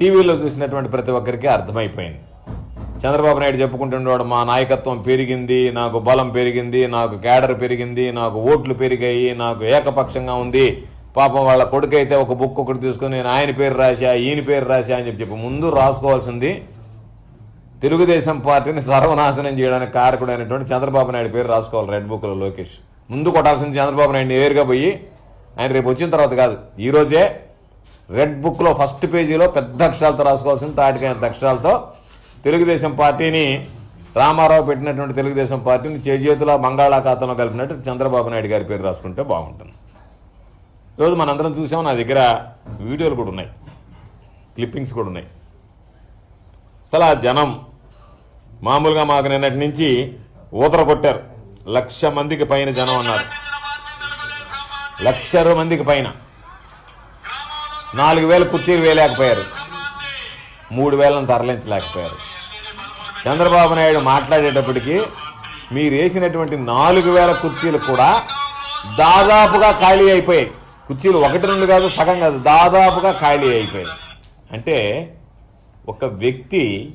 టీవీలో చూసినటువంటి ప్రతి ఒక్కరికి అర్థమైపోయింది. చంద్రబాబు నాయుడు చెప్పుకుంటున్నాడు మా నాయకత్వం పెరిగింది నాకు బలం పెరిగింది నాకు క్యాడర్ పెరిగింది నాకు ఓట్లు పెరిగాయి నాకు ఏకపక్షంగా ఉంది. పాపం వాళ్ళ కొడుకైతే ఒక బుక్ ఒకటి తీసుకొని నేను ఆయన పేరు రాశా ఈయన పేరు రాశా అని చెప్పి చెప్పి ముందు రాసుకోవాల్సింది తెలుగుదేశం పార్టీని సర్వనాశనం చేయడానికి కారకుడైనటువంటి చంద్రబాబు నాయుడు పేరు రాసుకోవాలి రెడ్ బుక్లో లోకేష్. ముందు కొట్టాల్సింది చంద్రబాబు నాయుడు నేరుగా పోయి ఆయన రేపు వచ్చిన తర్వాత కాదు ఈరోజే రెడ్ బుక్లో ఫస్ట్ పేజీలో పెద్ద అక్షరాలతో రాసుకోవాల్సింది తాటికైన అక్షరాలతో. తెలుగుదేశం పార్టీని రామారావు పెట్టినటువంటి తెలుగుదేశం పార్టీని చేజేతుల బంగాళాఖాతంలో కలిపినట్టు చంద్రబాబు నాయుడు గారి పేరు రాసుకుంటే బాగుంటుంది. ఈరోజు మనందరం చూసాం నా దగ్గర వీడియోలు కూడా ఉన్నాయి క్లిప్పింగ్స్ కూడా ఉన్నాయి. అసలు ఆ జనం మామూలుగా మాకు నిన్నటి నుంచి ఊతర కొట్టారు. లక్ష మందికి పైన జనం అన్నారు లక్ష మందికి పైన. నాలుగు వేల కుర్చీలు వేయలేకపోయారు. మూడు వేలను తరలించలేకపోయారు. చంద్రబాబు నాయుడు మాట్లాడేటప్పటికి మీరు వేసినటువంటి నాలుగు వేల కుర్చీలు కూడా దాదాపుగా ఖాళీ అయిపోయాయి. కుర్చీలు ఒకటి రెండు కాదు సగం కాదు దాదాపుగా ఖాళీ అయిపోయాయి. అంటే ఒక వ్యక్తి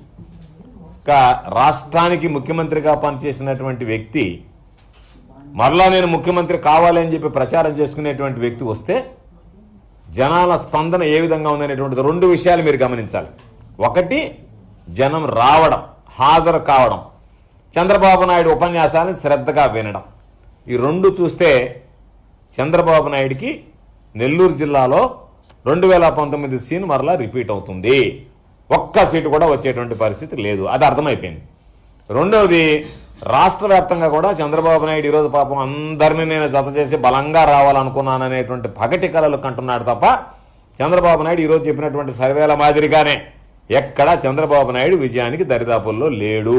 ఒక రాష్ట్రానికి ముఖ్యమంత్రిగా పనిచేసినటువంటి వ్యక్తి మరలా నేను ముఖ్యమంత్రి కావాలి అని చెప్పి ప్రచారం చేసుకునేటువంటి వ్యక్తి వస్తే జనాల స్పందన ఏ విధంగా ఉందనేటువంటిది రెండు విషయాలు మీరు గమనించాలి. ఒకటి జనం రావడం హాజరు కావడం. చంద్రబాబు నాయుడు ఉపన్యాసాన్ని శ్రద్ధగా వినడం. ఈ రెండు చూస్తే చంద్రబాబు నాయుడికి నెల్లూరు జిల్లాలో రెండు వేల పంతొమ్మిది సీన్ మరలా రిపీట్ అవుతుంది. ఒక్క సీటు కూడా వచ్చేటువంటి పరిస్థితి లేదు. అది అర్థమైపోయింది. రెండవది రాష్ట్ర వ్యాప్తంగా కూడా చంద్రబాబు నాయుడు ఈరోజు పాపం అందరినీ నేను జత చేసి బలంగా రావాలనుకున్నాననేటువంటి పగటి కలలు కంటున్నాడు తప్ప చంద్రబాబు నాయుడు ఈరోజు చెప్పినటువంటి సర్వేల మాదిరిగానే ఎక్కడా చంద్రబాబు నాయుడు విజయానికి దరిదాపుల్లో లేడు.